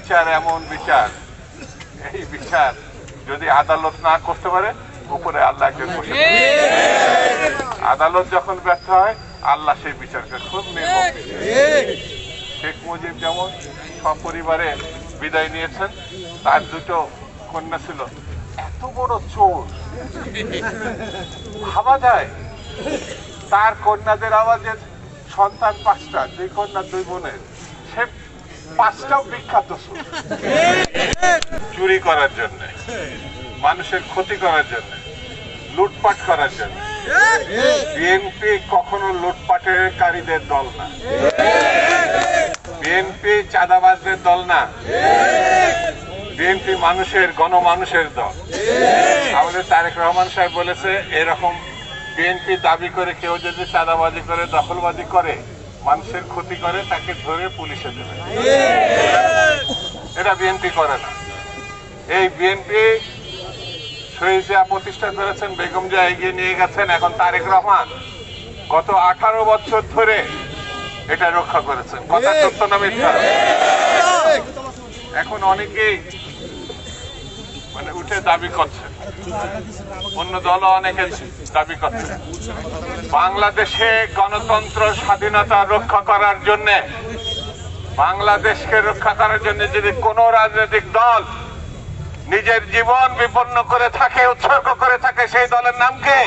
বিচার এমন বিচার। এই বিচার যদি আদালত না করতে পারে, উপরে আল্লাহ আদালত যখন ব্যর্থ হয়, আল্লাহ সেই বিচারকে খুব। শেখ মুজিব যেমন সপরিবারে বিদায় নিয়েছেন, তার দুটো কন্যা ছিল। এত বড় চোর। ভাবা যায়, তার কন্যাদের আওয়াজের সন্তান পাঁচটা, দুই কন্যা দুই বোনের। সে পাঁচটাও বিখ্যাত চুরি করার জন্য, মানুষের ক্ষতি করার জন্য, লুটপাট করার জন্য। বিএনপি কখনো লুটপাটের কারীদের দল না। বিএনপি চাঁদাবাজদের দল না। বিএনপি মানুষের, গণমানুষের দল। আমাদের তারেক রহমান সাহেব বলেছে, এরকম বিএনপি দাবি করে কেউ যদি চাঁদাবাজি করে, দখলবাজি করে মানুষের ক্ষতি করে, তাকে ধরে পুলিশে দেবে। এটা বিএনপি করে না। এই বিএনপি শহীদ জিয়া প্রতিষ্ঠা করেছেন, বেগম জিয়া এগিয়ে নিয়ে গেছেন, এখন তারেক রহমান গত আঠারো বছর ধরে এটা রক্ষা করেছেন। কথা সত্য না মিথ্যা? এখন অনেকেই মানে উঠে দাবি করছে। অন্য দল অনেকে দাবি করছে। বাংলাদেশে গণতন্ত্র, স্বাধীনতা রক্ষা করার জন্য, বাংলাদেশকে রক্ষা করার জন্য যদি কোন রাজনৈতিক দল নিজের জীবন বিপন্ন করে থাকে, উৎসর্গ করে থাকে, সেই দলের নাম কে?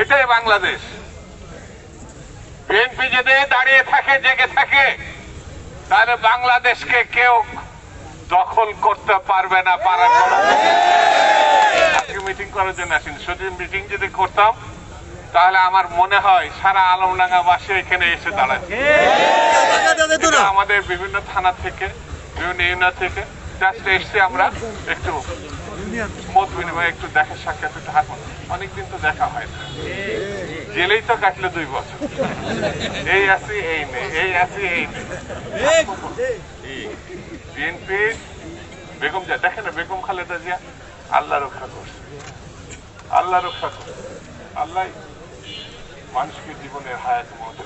এটাই বাংলাদেশ। বিএনপি যদি দাঁড়িয়ে থাকে, জেগে থাকে তাহলে বাংলাদেশকে কেউ দখল করতে পারবে না কোনো আজকে মিটিং করার জন্য আসেন। শুধু মিটিং যদি করতাম, তাহলে আমার মনে হয় সারা আলমডাঙ্গাবাসী এখানে এসে এটা আমাদের বিভিন্ন থানা থেকে, বিভিন্ন ইউনিয়ন থেকে জাস্ট এসছে আমরা একটু মত বিনিময়, একটু দেখা সাক্ষাৎ অনেকদিন তো দেখা হয় না জেলেই তো কাটলো দুই বছর। এই আছি এই নেই এই আছি এই নেই বেগম যা দেখেন না বেগম খালেদা জিয়া আল্লাহ রক্ষা করছে। আল্লাহ রক্ষা করছে। আল্লাহ মানুষকে জীবনের হায়াত মত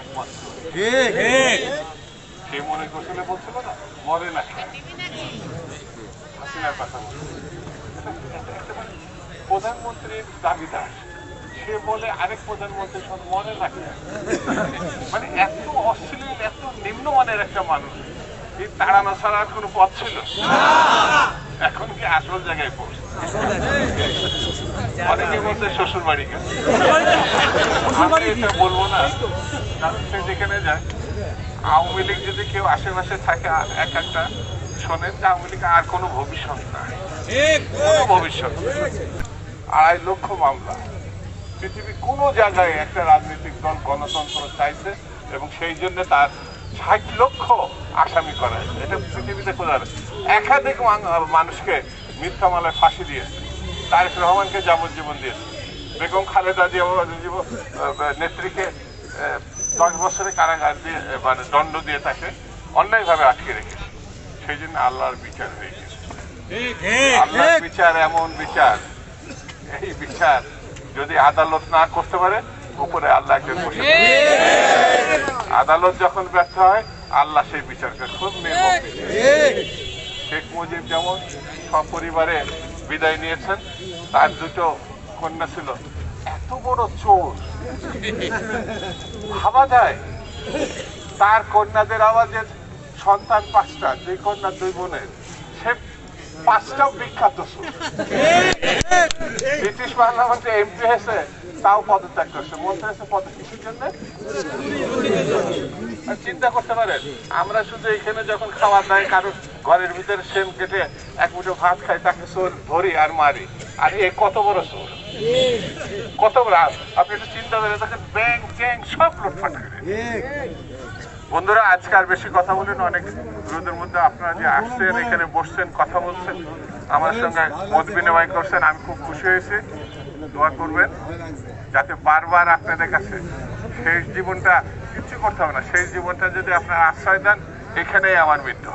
একমাত্র। সে মনে করছিল বলছিল না? মরে না হাসিনার কথা বলছিল। প্রধানমন্ত্রীর দাবিদার সে বলে আরেক প্রধানমন্ত্রীর সঙ্গে মনে রাখে। মানে এত অশ্লীল এত নিম্নমানের একটা মানুষ এই তাড়ানো ছাড়া আর কোনো পথ ছিল এখন কি আসল জায়গায় পড়ছে অনেকে বলছে শ্বশুর বাড়ি গেছে আমি এটা বলব না। কারণ সে যেখানে যায় আওয়ামী লীগ যদি কেউ আশেপাশে থাকে এক একটা শোনেন যে আওয়ামী লীগ আর কোনো ভবিষ্যৎ নাই। কোনো ভবিষ্যৎ। আড়াই লক্ষ মামলা। পৃথিবীর কোনো জায়গায় একটা রাজনৈতিক দল গণতন্ত্র চাইছে এবং সেই জন্য তার ষাট লক্ষ আসামি করা হয়েছে। এটা পৃথিবীতে কোথাও একাধিক মানুষকে মিথ্যা মালায় ফাঁসি দিয়েছে। তারেক রহমানকে যাবজ্জীবন দিয়েছে। বেগম খালেদা জিয়া নেত্রীকে দশ বছরের কারাগার দিয়ে মানে দণ্ড দিয়ে তাকে অন্যায়ভাবে আটকে রেখেছে। সেই জন্য আল্লাহর বিচার হয়ে গেছে। আল্লাহর বিচার এমন বিচার। এই বিচার যদি আদালত না করতে পারে উপরে আল্লাহ একজন বসে আদালত যখন ব্যর্থ হয় আল্লাহ সেই বিচারকে খুব নির্মম শেখ মুজিব যেমন সপরিবারে বিদায় নিয়েছেন তার দুটো কন্যা ছিল। এত বড় চোর। ভাবা যায় তার কন্যাদের আওয়াজের সন্তান পাঁচটা দুই কন্যা দুই বোনের। সে পাঁচটাও বিখ্যাত ব্রিটিশ পার্লামেন্টে এমপি হয়েছে। তাও পদত্যাগ করছে। মন্ত্রী হয়েছে পদ জন্য? চিন্তা করতে পারেন, আমরা শুধু এখানে যখন খাওয়া দায়, কারোর ঘরের ভিতরে সেম কেটে এক মুঠো ভাত খাই, তাকে চোর ধরি আর মারি। আর এ কত বড় চোর? কত বড় আপনি একটু চিন্তা করেন দেখেন ব্যাংক ট্যাঙ্ক সব লুটপাট করে। বন্ধুরা, আজকে আর বেশি কথা বলেন, অনেক রোদের মধ্যে আপনারা যে আসছেন, এখানে বসছেন, কথা বলছেন, আমার সঙ্গে মত বিনিময় করছেন, আমি খুব খুশি হয়েছি। দোয়া করবেন যাতে বারবার আপনাদের কাছে শেষ জীবনটা, কিচ্ছু করতে হবে না। শেষ জীবনটা যদি আপনারা আশ্রয় দেন, এখানেই আমার মৃত্যু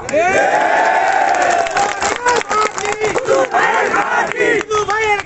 ভাইয়ের